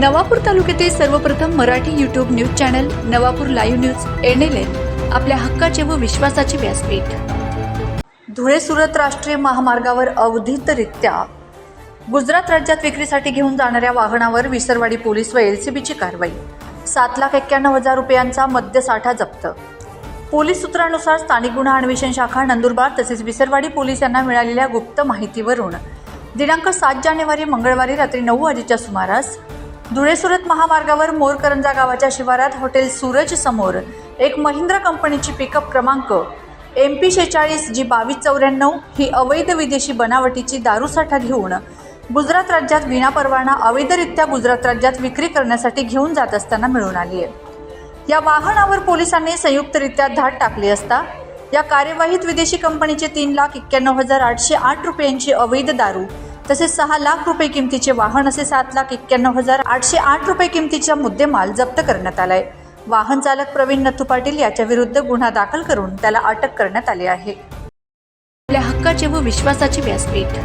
नवापूर तालुक्यातील सर्वप्रथम Marathi YouTube news channel Navapur live news N L N आपल्या हक्काचे व विश्वासाचे व्यासपीठ. धुळे सुरत राष्ट्रीय महामार्गावर अवधितरित्या गुजरात राज्यात विक्रीसाठी घेऊन जाणाऱ्या वाहनावर विसरवाडी पोलीस व एलसीबीची कारवाई. सात लाख एक्क्याण्णव हजार रुपयांचा मद्यसाठा जप्त. पोलीस सूत्रानुसार स्थानिक गुन्हा अन्वेषण शाखा नंदुरबार तसेच विसरवाडी पोलीस यांना मिळालेल्या गुप्त माहितीवरून दिनांक सात जानेवारी मंगळवारी रात्री नऊ वाजेच्या सुमारास धुळे सुरत महामार्गावर मोरकरंजा गावाच्या शिवारात हॉटेल सूरज समोर एक महिंद्रा कंपनीची पिकअप क्रमांक. एम पी शेचाळीस जी बावीस चौऱ्याण्णव ही अवैध विदेशी बनावटीची दारूसाठा घेऊन गुजरात राज्यात विनापरवाना अवैधरित्या गुजरात राज्यात विक्री करण्यासाठी घेऊन जात असताना मिळून आली आहे. या वाहनावर पोलिसांनी संयुक्तरित्या धाड टाकली असता या कार्यवाहीत विदेशी कंपनीचे तीन लाख एक्क्याण्णव हजार आठशे आठ रुपयांची अवैध दारू तसेच सहा लाख रुपये किमतीचे वाहन असे सात लाख एक्क्याण्णव हजार आठशे आठ रुपये किमतीचा मुद्देमाल जप्त करण्यात आलाय. वाहन चालक प्रवीण नथू पाटील याच्या विरुद्ध गुन्हा दाखल करून त्याला अटक करण्यात आली आहे. आपल्या हक्काचे व विश्वासाचे व्यासपीठ.